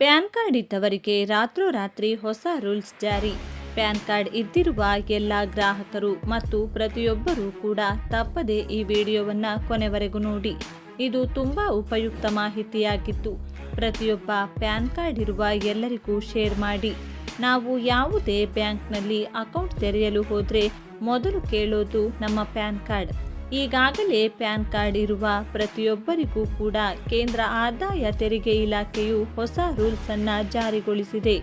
PAN card ಇದ್ದವರಿಗೆ ರಾತ್ರೋರಾತ್ರಿ ಹೊಸ ರೂಲ್ಸ್ ಜಾರಿ. ಪ್ಯಾನ್ ಕಾರ್ಡ್ ಇದ್ದಿರುವ ಎಲ್ಲ ಗ್ರಾಹಕರು ಮತ್ತು ಪ್ರತಿಯೊಬ್ಬರೂ ಕೂಡ ತಪ್ಪದೆ ಈ ವಿಡಿಯೋವನ್ನು ಕೊನೆವರೆಗೂ ನೋಡಿ. ಇದು ತುಂಬ ಉಪಯುಕ್ತ ಮಾಹಿತಿಯಾಗಿತ್ತು. ಪ್ರತಿಯೊಬ್ಬ ಪ್ಯಾನ್ ಕಾರ್ಡ್ ಇರುವ ಎಲ್ಲರಿಗೂ ಶೇರ್ ಮಾಡಿ. ನಾವು ಯಾವುದೇ ಬ್ಯಾಂಕ್ನಲ್ಲಿ ಅಕೌಂಟ್ ತೆರೆಯಲು ಹೋದರೆ ಮೊದಲು ಕೇಳೋದು ನಮ್ಮ ಪ್ಯಾನ್ ಕಾರ್ಡ್. ಈಗಾಗಲೇ ಪ್ಯಾನ್ ಕಾರ್ಡ್ ಇರುವ ಪ್ರತಿಯೊಬ್ಬರಿಗೂ ಕೂಡ ಕೇಂದ್ರ ಆದಾಯ ತೆರಿಗೆ ಇಲಾಖೆಯು ಹೊಸ ರೂಲ್ಸ್ ಅನ್ನ ಜಾರಿಗೊಳಿಸಿದೆ.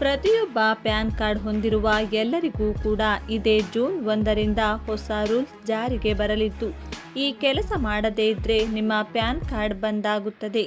ಪ್ರತಿಯೊಬ್ಬ ಪ್ಯಾನ್ ಕಾರ್ಡ್ ಹೊಂದಿರುವ ಎಲ್ಲರಿಗೂ ಕೂಡ ಇದೇ ಜೂನ್ ಒಂದರಿಂದ ಹೊಸ ರೂಲ್ಸ್ ಜಾರಿಗೆ ಬರಲಿದ್ದು, ಈ ಕೆಲಸ ಮಾಡದೇ ಇದ್ರೆ ನಿಮ್ಮ ಪ್ಯಾನ್ ಕಾರ್ಡ್ ಬಂದಾಗುತ್ತದೆ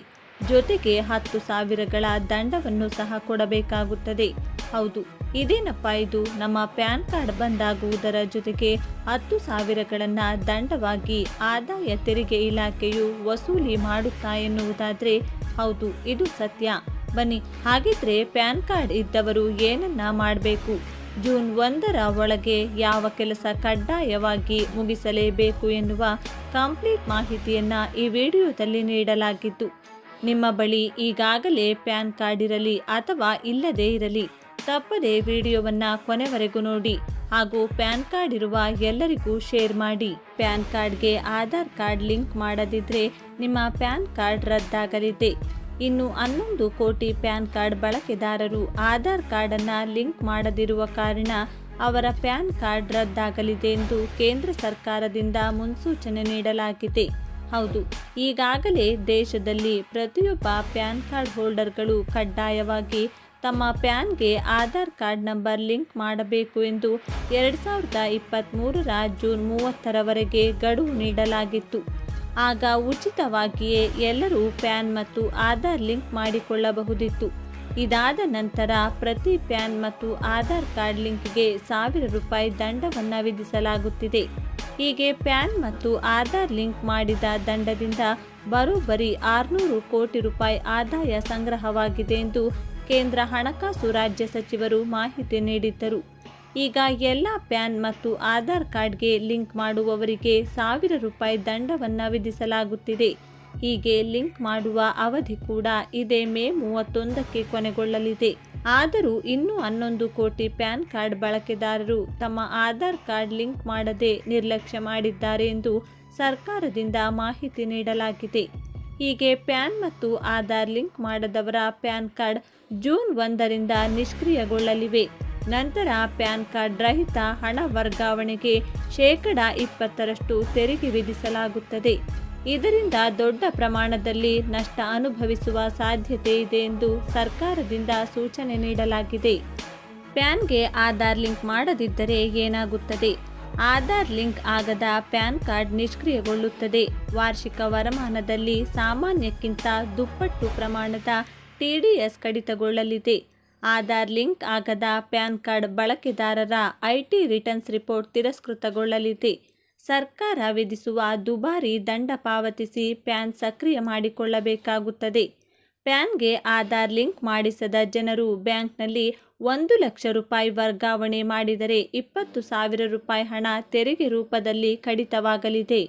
ಜೊತೆಗೆ ಹತ್ತು ಸಾವಿರಗಳ ದಂಡವನ್ನು ಸಹ ಕೊಡಬೇಕಾಗುತ್ತದೆ. ಹೌದು. ಇದೇನಪ್ಪ ಇದು? ನಮ್ಮ ಪ್ಯಾನ್ ಕಾರ್ಡ್ ಬಂದಾಗುವುದರ ಜೊತೆಗೆ ಹತ್ತು ಸಾವಿರಗಳನ್ನು ದಂಡವಾಗಿ ಆದಾಯ ತೆರಿಗೆ ಇಲಾಖೆಯು ವಸೂಲಿ ಮಾಡುತ್ತಾ ಎನ್ನುವುದಾದರೆ ಹೌದು, ಇದು ಸತ್ಯ. ಬನ್ನಿ, ಹಾಗಿದ್ರೆ ಪ್ಯಾನ್ ಕಾರ್ಡ್ ಇದ್ದವರು ಏನನ್ನ ಮಾಡಬೇಕು? ಜೂನ್ ಒಂದರ ಒಳಗೆ ಯಾವ ಕೆಲಸ ಕಡ್ಡಾಯವಾಗಿ ಮುಗಿಸಲೇಬೇಕು ಎನ್ನುವ ಕಂಪ್ಲೀಟ್ ಮಾಹಿತಿಯನ್ನ ಈ ವಿಡಿಯೋದಲ್ಲಿ ನೀಡಲಾಗಿದ್ದು, ನಿಮ್ಮ ಬಳಿ ಈಗಾಗಲೇ ಪ್ಯಾನ್ ಕಾರ್ಡ್ ಇರಲಿ ಅಥವಾ ಇಲ್ಲದೇ ಇರಲಿ ತಪ್ಪದೆ ವಿಡಿಯೋವನ್ನ ಕೊನೆವರೆಗೂ ನೋಡಿ ಹಾಗೂ ಪ್ಯಾನ್ ಕಾರ್ಡ್ ಇರುವ ಎಲ್ಲರಿಗೂ ಶೇರ್ ಮಾಡಿ. ಪ್ಯಾನ್ ಕಾರ್ಡ್ಗೆ ಆಧಾರ್ ಕಾರ್ಡ್ ಲಿಂಕ್ ಮಾಡದಿದ್ರೆ ನಿಮ್ಮ ಪ್ಯಾನ್ ಕಾರ್ಡ್ ರದ್ದಾಗಲಿದೆ. ಇನ್ನು ಹನ್ನೊಂದು ಕೋಟಿ ಪ್ಯಾನ್ ಕಾರ್ಡ್ ಬಳಕೆದಾರರು ಆಧಾರ್ ಕಾರ್ಡನ್ನು ಲಿಂಕ್ ಮಾಡದಿರುವ ಕಾರಣ ಅವರ ಪ್ಯಾನ್ ಕಾರ್ಡ್ ರದ್ದಾಗಲಿದೆ ಎಂದು ಕೇಂದ್ರ ಸರ್ಕಾರದಿಂದ ಮುನ್ಸೂಚನೆ ನೀಡಲಾಗಿದೆ. ಹೌದು, ಈಗಾಗಲೇ ದೇಶದಲ್ಲಿ ಪ್ರತಿಯೊಬ್ಬ ಪ್ಯಾನ್ ಕಾರ್ಡ್ ಹೋಲ್ಡರ್ಗಳು ಕಡ್ಡಾಯವಾಗಿ ತಮ್ಮ ಪ್ಯಾನ್ಗೆ ಆಧಾರ್ ಕಾರ್ಡ್ ನಂಬರ್ ಲಿಂಕ್ ಮಾಡಬೇಕು ಎಂದು ಎರಡು ಸಾವಿರದ ಇಪ್ಪತ್ತ್ಮೂರರ ಜೂನ್ ಮೂವತ್ತರವರೆಗೆ ಗಡುವು ನೀಡಲಾಗಿತ್ತು. ಆಗ ಉಚಿತವಾಗಿಯೇ ಎಲ್ಲರೂ ಪ್ಯಾನ್ ಮತ್ತು ಆಧಾರ್ ಲಿಂಕ್ ಮಾಡಿಕೊಳ್ಳಬಹುದಿತ್ತು. ಇದಾದ ನಂತರ ಪ್ರತಿ ಪ್ಯಾನ್ ಮತ್ತು ಆಧಾರ್ ಕಾರ್ಡ್ ಲಿಂಕ್ಗೆ ಸಾವಿರ ರೂಪಾಯಿ ದಂಡವನ್ನು ವಿಧಿಸಲಾಗುತ್ತಿದೆ. ಹೀಗೆ ಪ್ಯಾನ್ ಮತ್ತು ಆಧಾರ್ ಲಿಂಕ್ ಮಾಡಿದ ದಂಡದಿಂದ ಬರೋಬ್ಬರಿ ಆರುನೂರು ಕೋಟಿ ರೂಪಾಯಿ ಆದಾಯ ಸಂಗ್ರಹವಾಗಿದೆ ಎಂದು ಕೇಂದ್ರ ಹಣಕಾಸು ರಾಜ್ಯ ಸಚಿವರು ಮಾಹಿತಿ ನೀಡಿದ್ದರು. ಈಗ ಎಲ್ಲ ಪ್ಯಾನ್ ಮತ್ತು ಆಧಾರ್ ಕಾರ್ಡ್ಗೆ ಲಿಂಕ್ ಮಾಡುವವರಿಗೆ ಸಾವಿರ ರೂಪಾಯಿ ದಂಡವನ್ನು ವಿಧಿಸಲಾಗುತ್ತಿದೆ. ಹೀಗೆ ಲಿಂಕ್ ಮಾಡುವ ಅವಧಿ ಕೂಡ ಇದೇ ಮೇ ಮೂವತ್ತೊಂದಕ್ಕೆ ಕೊನೆಗೊಳ್ಳಲಿದೆ. ಆದರೂ ಇನ್ನೂ ಹನ್ನೊಂದು ಕೋಟಿ ಪ್ಯಾನ್ ಕಾರ್ಡ್ ಬಳಕೆದಾರರು ತಮ್ಮ ಆಧಾರ್ ಕಾರ್ಡ್ ಲಿಂಕ್ ಮಾಡದೆ ನಿರ್ಲಕ್ಷ್ಯ ಮಾಡಿದ್ದಾರೆ ಎಂದು ಸರ್ಕಾರದಿಂದ ಮಾಹಿತಿ ನೀಡಲಾಗಿದೆ. ಹೀಗೆ ಪ್ಯಾನ್ ಮತ್ತು ಆಧಾರ್ ಲಿಂಕ್ ಮಾಡದವರ ಪ್ಯಾನ್ ಕಾರ್ಡ್ ಜೂನ್ ಒಂದರಿಂದ ನಿಷ್ಕ್ರಿಯಗೊಳ್ಳಲಿವೆ. ನಂತರ ಪ್ಯಾನ್ ಕಾರ್ಡ್ ರಹಿತ ಹಣ ವರ್ಗಾವಣೆಗೆ ಶೇಕಡ ಇಪ್ಪತ್ತರಷ್ಟು ತೆರಿಗೆ ವಿಧಿಸಲಾಗುತ್ತದೆ. ಇದರಿಂದ ದೊಡ್ಡ ಪ್ರಮಾಣದಲ್ಲಿ ನಷ್ಟ ಅನುಭವಿಸುವ ಸಾಧ್ಯತೆ ಇದೆ ಎಂದು ಸರ್ಕಾರದಿಂದ ಸೂಚನೆ ನೀಡಲಾಗಿದೆ. ಪ್ಯಾನ್ಗೆ ಆಧಾರ್ ಲಿಂಕ್ ಮಾಡದಿದ್ದರೆ ಏನಾಗುತ್ತದೆ? ಆಧಾರ್ ಲಿಂಕ್ ಆಗದ ಪ್ಯಾನ್ ಕಾರ್ಡ್ ನಿಷ್ಕ್ರಿಯಗೊಳ್ಳುತ್ತದೆ. ವಾರ್ಷಿಕ ವರಮಾನದಲ್ಲಿ ಸಾಮಾನ್ಯಕ್ಕಿಂತ ದುಪ್ಪಟ್ಟು ಪ್ರಮಾಣದ ಟಿಡಿಎಸ್ ಕಡಿತಗೊಳ್ಳಲಿದೆ. ಆಧಾರ್ ಲಿಂಕ್ ಆಗದ ಪ್ಯಾನ್ ಕಾರ್ಡ್ ಬಳಕೆದಾರರ ಐಟಿ ರಿಟರ್ನ್ಸ್ ರಿಪೋರ್ಟ್ ತಿರಸ್ಕೃತಗೊಳ್ಳಲಿದೆ. ಸರ್ಕಾರ ವಿಧಿಸುವ ದುಬಾರಿ ದಂಡ ಪಾವತಿಸಿ ಪ್ಯಾನ್ ಸಕ್ರಿಯ ಮಾಡಿಕೊಳ್ಳಬೇಕಾಗುತ್ತದೆ. ಪ್ಯಾನ್ಗೆ ಆಧಾರ್ ಲಿಂಕ್ ಮಾಡಿಸದ ಜನರು ಬ್ಯಾಂಕ್ನಲ್ಲಿ ಒಂದು ಲಕ್ಷ ರೂಪಾಯಿ ವರ್ಗಾವಣೆ ಮಾಡಿದರೆ ಇಪ್ಪತ್ತು ಸಾವಿರ ರೂಪಾಯಿ ಹಣ ತೆರಿಗೆ ರೂಪದಲ್ಲಿ ಕಡಿತವಾಗಲಿದೆ.